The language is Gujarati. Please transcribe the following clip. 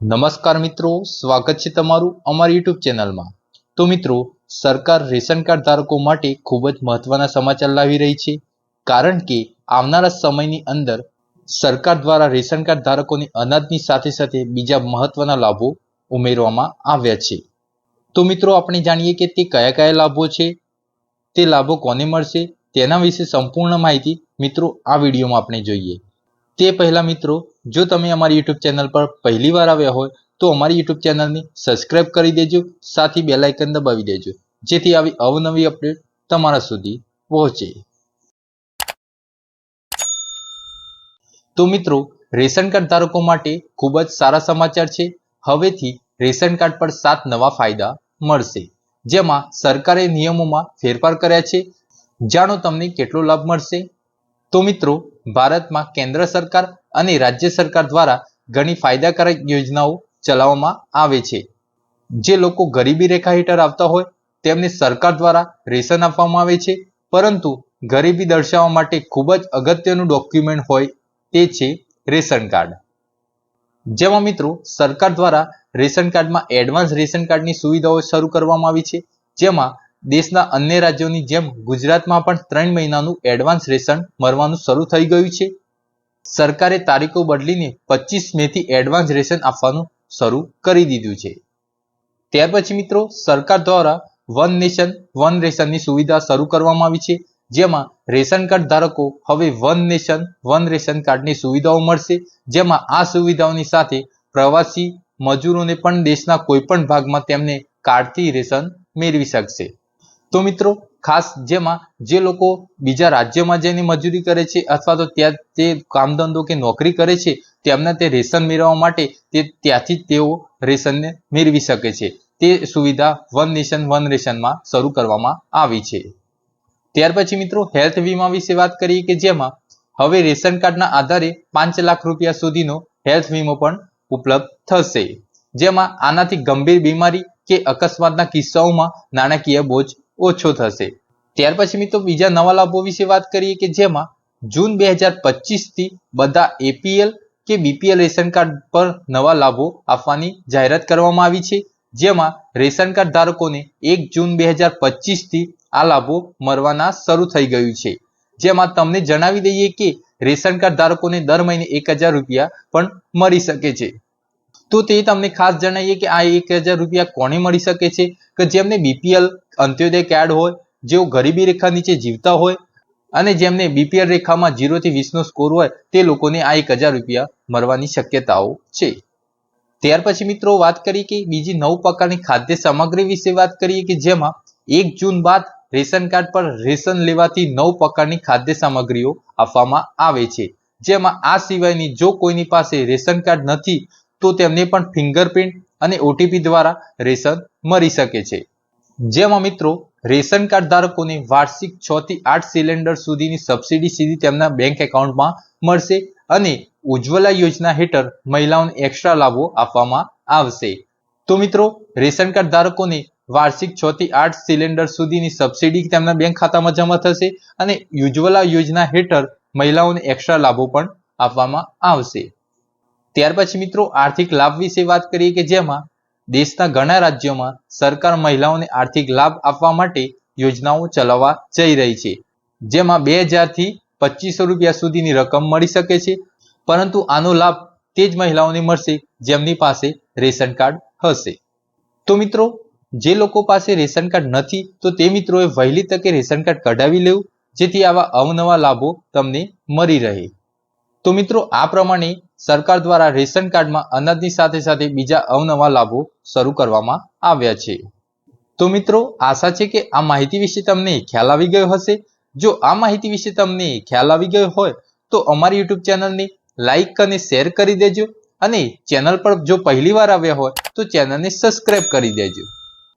નમસ્કાર મિત્રો, સ્વાગત છે તમારું અમારી યુટ્યુબ ચેનલમાં. તો મિત્રો, સરકાર રેશન કાર્ડ ધારકો માટે ખૂબ જ મહત્વના સમાચાર લાવી રહી છે. કારણ કે આવનારા સમયની અંદર સરકાર દ્વારા રેશન કાર્ડ ધારકોની અનાજની સાથે સાથે બીજા મહત્વના લાભો ઉમેરવામાં આવ્યા છે. તો મિત્રો, આપણે જાણીએ કે તે કયા કયા લાભો છે, તે લાભો કોને મળશે, તેના વિશે સંપૂર્ણ માહિતી મિત્રો આ વિડીયોમાં આપણે જોઈએ. તે પહેલા મિત્રો, જો તમે અમારી યુટ્યુબ ચેનલ પર પહેલી વાર આવ્યા હોય, તો અમારી યુટ્યુબ ચેનલને સબસ્ક્રાઇબ કરી દેજો, સાથે બે લાઇકન દબાવી દેજો, જેથી આવી અવનવી અપડેટ તમારા સુધી પહોંચે. તો મિત્રો, રેશન કાર્ડ ધારકો માટે ખૂબ જ સારા સમાચાર છે. હવેથી રેશન કાર્ડ પર સાત નવા ફાયદા મળશે, જેમાં સરકારે નિયમોમાં ફેરફાર કર્યા છે. જાણો તમને કેટલો લાભ મળશે? તો મિત્રો ભારતમાં કેન્દ્ર સરકાર અને રાજ્ય સરકાર દ્વારા ઘણી ફાયદાકારક યોજનાઓ ચલાવવામાં આવે છે. જે લોકો ગરીબી રેખા હેઠળ આવતા હોય, તેમને સરકાર દ્વારા રેશન આપવામાં આવે છે. પરંતુ ગરીબી દર્શાવવા માટે ખૂબ જ અગત્યનું ડોક્યુમેન્ટ હોય તે છે રેશન કાર્ડ. જેમાં મિત્રો, સરકાર દ્વારા રેશન કાર્ડમાં એડવાન્સ રેશન કાર્ડની સુવિધાઓ શરૂ કરવામાં આવી છે. જેમાં દેશના અન્ય રાજ્યોની જેમ ગુજરાતમાં પણ ત્રણ મહિનાનું એડવાન્સ રેશન મળવાનું શરૂ થઈ ગયું છે. સરકારે તારીખો બદલીને પચીસ મે થી એડવાન્સ રેશન આપવાનું શરૂ કરી દીધું છે. ત્યાર પછી મિત્રો, સરકાર દ્વારા વન નેશન, વન રેશનની સુવિધા શરૂ કરવામાં આવી છે, જેમાં રેશન કાર્ડ ધારકો હવે વન નેશન, વન રેશન કાર્ડની સુવિધાઓ મળશે, જેમાં આ સુવિધાઓની સાથે પ્રવાસી મજૂરોને પણ દેશના કોઈ પણ ભાગમાં તેમને કાર્ડથી રેશન મેળવી શકશે. તો મિત્રો, ખાસ જેમાં જે લોકો બીજા રાજ્યમાં જઈને મજૂરી કરે છે અથવા તો ત્યાં તે કામ ધંધો કે નોકરી કરે છે, તેમને તે રેશન મેળવવા માટે તે ત્યાંથી તેઓ રેશનને મેળવી શકે છે. તે સુવિધા વન નેશન વન રેશનમાં શરૂ કરવામાં આવી છે. ત્યાર પછી મિત્રો, હેલ્થ વીમા વિશે વાત કરીએ કે જેમાં હવે રેશન કાર્ડના આધારે પાંચ લાખ રૂપિયા સુધીનો હેલ્થ વીમો પણ ઉપલબ્ધ થશે. જેમાં આનાથી ગંભીર બીમારી કે અકસ્માતના કિસ્સાઓમાં નાણાકીય બોજ ઓછો થશે. ત્યાર પછી મિત્રો બીજા નવા લાભો વિશે વાત કરીએ કે જેમાં જૂન બે હજારથી બધા એપીએલ કે બીપીએલ રેશન કાર્ડ પર નવા લાભો આપવાની જાહેરાત કરવામાં આવી છે. જેમાં રેશન કાર્ડ ધારકોને એક જૂન બે હજારથી આ લાભો મળવાના શરૂ થઈ ગયું છે. જેમાં તમને જણાવી દઈએ કે રેશન કાર્ડ ધારકોને દર મહિને એક હજાર રૂપિયા પણ મળી શકે છે. તો તે તમને ખાસ જણાવીએ કે આ એક રૂપિયા કોને મળી શકે છે? કે જેમને બીપીએલ અંત્યોદય કાર્ડ હોય, જેઓ ગરીબી રેખા નીચે જીવતા હોય, અને જેમને બીપીએલ રેખામાં જીરો થી વીસ નો સ્કોર હોય, તે લોકોને આ એક હજાર રૂપિયા મળવાની શક્યતાઓ છે. ત્યાર પછી મિત્રો વાત કરીએ કે બીજી નવ પ્રકારની ખાદ્ય સામગ્રી વિશે વાત કરીએ કે જેમાં એક જૂન બાદ રેશન કાર્ડ પર રેશન લેવાથી નવ પ્રકારની ખાદ્ય સામગ્રીઓ આપવામાં આવે છે. જેમાં આ સિવાયની જો કોઈની પાસે રેશન કાર્ડ નથી તો તેમને પણ ફિંગરપ્રિન્ટ અને ઓટીપી દ્વારા રેશન મળી શકે છે. જેમાં મિત્રો, રેશન કાર્ડ ધારકોને વાર્ષિક છ થી આઠ સિલિન્ડર સુધીની સબસિડી સીધી તેમના બેંક એકાઉન્ટમાં મળશે અને ઉજ્જવલા યોજના હેઠળ મહિલાઓને એક્સ્ટ્રા લાભો આપવામાં આવશે. તો મિત્રો, રેશન કાર્ડ ધારકોને વાર્ષિક છ થી આઠ સિલિન્ડર સુધીની સબસિડી તેમના બેંક ખાતામાં જમા થશે અને ઉજ્જવલા યોજના હેઠળ મહિલાઓને એક્સ્ટ્રા લાભો પણ આપવામાં આવશે. ત્યાર પછી મિત્રો, આર્થિક લાભ વિશે વાત કરીએ કે જેમાં દેશના ઘણા રાજ્યોમાં સરકાર મહિલાઓને આર્થિક લાભ આપવા માટે યોજનાઓ ચલાવવા જઈ રહી છે. જેમાં બેથી પચીસો રૂપિયા સુધીની રકમ મળી શકે છે. પરંતુ આનો લાભ તે જ મહિલાઓને મળશે જેમની પાસે રેશન કાર્ડ હશે. તો મિત્રો, જે લોકો પાસે રેશન કાર્ડ નથી, તો તે મિત્રોએ વહેલી તકે રેશન કાર્ડ કઢાવી લેવું, જેથી આવા અવનવા લાભો તમને મળી રહે. તો મિત્રો, આ પ્રમાણે સરકાર દ્વારા રેશન કાર્ડમાં અનાજની સાથે સાથે બીજા અવનવા લાભો શરૂ કરવામાં આવ્યા છે. તો મિત્રો, આશા છે કે આ માહિતી વિશે તમને ખ્યાલ આવી ગયો હશે. જો આ માહિતી વિશે તમને ખ્યાલ આવી ગયો હોય, તો અમારી યુટ્યુબ ચેનલને લાઈક અને શેર કરી દેજો અને ચેનલ પર જો પહેલી વાર આવ્યા હોય, તો ચેનલને સબસ્ક્રાઇબ કરી દેજો.